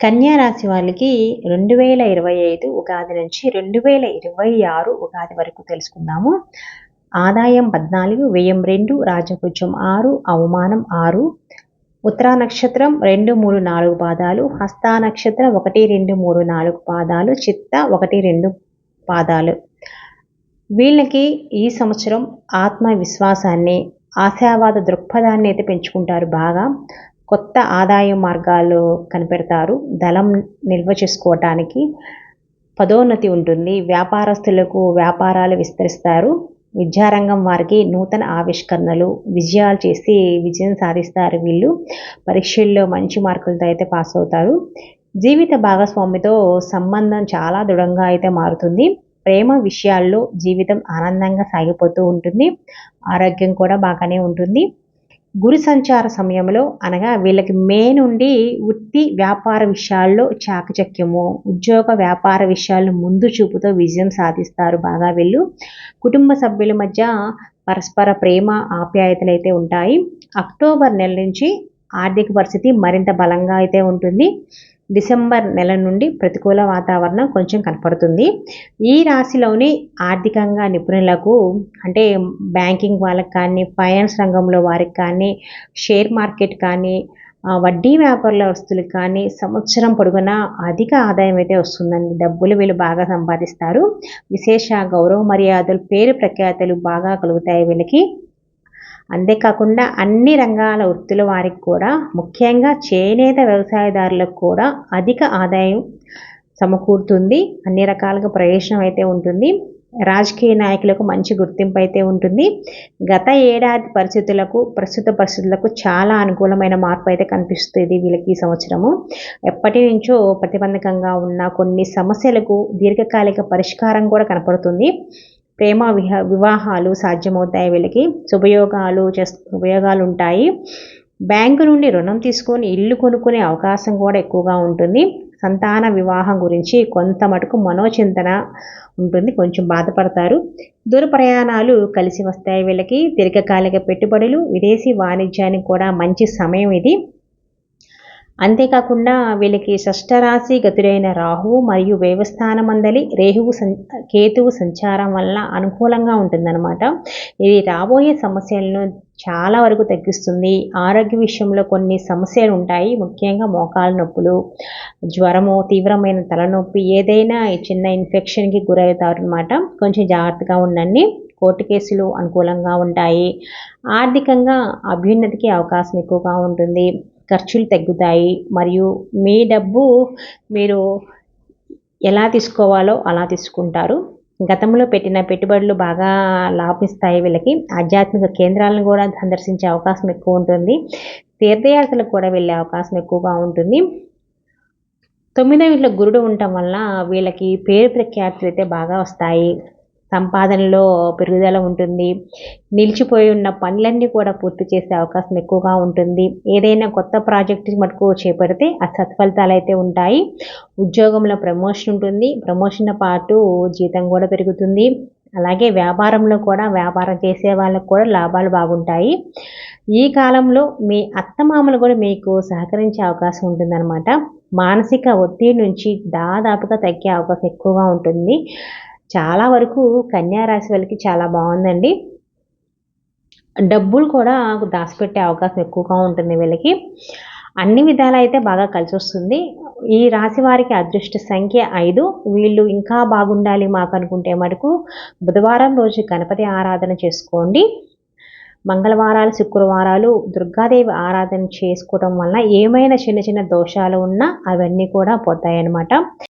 కన్యా రాశి వాళ్ళకి రెండు వేల ఇరవై ఐదు ఉగాది నుంచి రెండు వేల ఇరవై ఆరు ఉగాది వరకు తెలుసుకుందాము. ఆదాయం పద్నాలుగు వ్యయం రెండు రాజభుజం ఆరు అవమానం ఆరు ఉత్తరా నక్షత్రం రెండు మూడు నాలుగు పాదాలు హస్తా నక్షత్రం ఒకటి రెండు మూడు నాలుగు పాదాలు చిత్త ఒకటి రెండు పాదాలు. వీళ్ళకి ఈ సంవత్సరం ఆత్మవిశ్వాసాన్ని ఆశావాద దృక్పథాన్ని అయితే పెంచుకుంటారు బాగా. కొత్త ఆదాయ మార్గాలు కనిపెడతారు. దళం నిల్వ చేసుకోవటానికి పదోన్నతి ఉంటుంది. వ్యాపారస్తులకు వ్యాపారాలు విస్తరిస్తారు. విద్యారంగం వారికి నూతన ఆవిష్కరణలు విజయాలు చేసి విజయం సాధిస్తారు. వీళ్ళు పరీక్షల్లో మంచి మార్కులతో అయితే పాస్ అవుతారు. జీవిత భాగస్వామితో సంబంధం చాలా దృఢంగా అయితే మారుతుంది. ప్రేమ విషయాల్లో జీవితం ఆనందంగా సాగిపోతూ ఉంటుంది. ఆరోగ్యం కూడా బాగానే ఉంటుంది. గురు సంచార సమయంలో అనగా వీళ్ళకి మే నుండి వృత్తి వ్యాపార విషయాల్లో చాకచక్యము ఉద్యోగ వ్యాపార విషయాల్లో ముందు చూపుతో విజయం సాధిస్తారు బాగా వీళ్ళు. కుటుంబ సభ్యుల మధ్య పరస్పర ప్రేమ ఆప్యాయతలు అయితే ఉంటాయి. అక్టోబర్ నెల నుంచి ఆర్థిక పరిస్థితి మరింత బలంగా అయితే ఉంటుంది. డిసెంబర్ నెల నుండి ప్రతికూల వాతావరణం కొంచెం కనపడుతుంది. ఈ రాశిలోని ఆర్థికంగా నిపుణులకు అంటే బ్యాంకింగ్ వాళ్ళకి కానీ ఫైనాన్స్ రంగంలో వారికి కానీ షేర్ మార్కెట్ కానీ వడ్డీ వ్యాపారస్తులకు కానీ సంవత్సరం పొడుగునా అధిక ఆదాయం అయితే వస్తుందండి. డబ్బులు వీళ్ళు బాగా సంపాదిస్తారు. విశేష గౌరవ మర్యాదలు పేరు ప్రఖ్యాతలు బాగా కలుగుతాయి వీళ్ళకి. అంతేకాకుండా అన్ని రంగాల వృత్తుల వారికి కూడా ముఖ్యంగా చేనేత వ్యవసాయదారులకు కూడా అధిక ఆదాయం సమకూరుతుంది. అన్ని రకాలుగా ప్రయోజనం అయితే ఉంటుంది. రాజకీయ నాయకులకు మంచి గుర్తింపు అయితే ఉంటుంది. గత ఏడాది పరిస్థితులకు ప్రస్తుత పరిస్థితులకు చాలా అనుకూలమైన మార్పు అయితే కనిపిస్తుంది వీళ్ళకి ఈ సంవత్సరము. ఎప్పటి నుంచో ప్రతిబంధకంగా ఉన్న కొన్ని సమస్యలకు దీర్ఘకాలిక పరిష్కారం కూడా కనపడుతుంది. ప్రేమ విహ వివాహాలు సాధ్యమవుతాయి వీళ్ళకి. శుభయోగాలు ఉపయోగాలు ఉంటాయి బ్యాంకు నుండి రుణం తీసుకొని ఇల్లు కొనుక్కునే అవకాశం కూడా ఎక్కువగా ఉంటుంది. సంతాన వివాహం గురించి కొంత మటుకు మనోచింతన ఉంటుంది. కొంచెం బాధపడతారు. దూర ప్రయాణాలు కలిసి వస్తాయి వీళ్ళకి. దీర్ఘకాలిక పెట్టుబడులు విదేశీ వాణిజ్యానికి కూడా మంచి సమయం ఇది. అంతేకాకుండా వీళ్ళకి షష్టరాశి గతుడైన రాహువు మరియు వ్యవస్థానమందలి రేహువు సం కేతువు సంచారం వల్ల అనుకూలంగా ఉంటుందన్నమాట. ఇది రాబోయే సమస్యలను చాలా వరకు తగ్గిస్తుంది. ఆరోగ్య విషయంలో కొన్ని సమస్యలు ఉంటాయి. ముఖ్యంగా మోకాలు నొప్పులు జ్వరము తీవ్రమైన తలనొప్పి ఏదైనా చిన్న ఇన్ఫెక్షన్కి గురవుతారనమాట కొంచెం జాగ్రత్తగా ఉండండి. కోర్టు కేసులు అనుకూలంగా ఉంటాయి. ఆర్థికంగా అభ్యున్నతికి అవకాశం ఎక్కువగా ఉంటుంది. ఖర్చులు తగ్గుతాయి. మరియు మీ డబ్బు మీరు ఎలా తీసుకోవాలో అలా తీసుకుంటారు. గతంలో పెట్టిన పెట్టుబడులు బాగా లాభిస్తాయి వీళ్ళకి. ఆధ్యాత్మిక కేంద్రాలను కూడా సందర్శించే అవకాశం ఎక్కువ ఉంటుంది. తీర్థయాత్రలకు కూడా వెళ్ళే అవకాశం ఎక్కువగా ఉంటుంది. తొమ్మిదో ఇంట్లో గురుడు ఉండటం వల్ల వీళ్ళకి పేరు ప్రఖ్యాతులు అయితే బాగా వస్తాయి. సంపాదనలో పెరుగుదల ఉంటుంది. నిలిచిపోయి ఉన్న పనులన్నీ కూడా పూర్తి చేసే అవకాశం ఎక్కువగా ఉంటుంది. ఏదైనా కొత్త ప్రాజెక్ట్ మటుకు చేపడితే ఆ సత్ఫలితాలు అయితే ఉంటాయి. ఉద్యోగంలో ప్రమోషన్ ఉంటుంది. ప్రమోషన్ పాటు జీతం కూడా పెరుగుతుంది. అలాగే వ్యాపారంలో కూడా వ్యాపారం చేసే వాళ్ళకు కూడా లాభాలు బాగుంటాయి. ఈ కాలంలో మీ అత్తమామలు కూడా మీకు సహకరించే అవకాశం ఉంటుందన్నమాట. మానసిక ఒత్తిడి నుంచి దాదాపుగా తగ్గే అవకాశం ఎక్కువగా ఉంటుంది. చాలా వరకు కన్యారాశి వాళ్ళకి చాలా బాగుందండి. డబ్బులు కూడా దాచిపెట్టే అవకాశం ఎక్కువగా ఉంటుంది వీళ్ళకి. అన్ని విధాలు అయితే బాగా కలిసి వస్తుంది ఈ రాశి వారికి అదృష్ట సంఖ్య ఐదు. వీళ్ళు ఇంకా బాగుండాలి మాకు అనుకుంటే మటుకు బుధవారం రోజు గణపతి ఆరాధన చేసుకోండి. మంగళవారాలు శుక్రవారాలు దుర్గాదేవి ఆరాధన చేసుకోవడం వల్ల ఏమైనా చిన్న చిన్న దోషాలు ఉన్నా అవన్నీ కూడా పోతాయన్నమాట.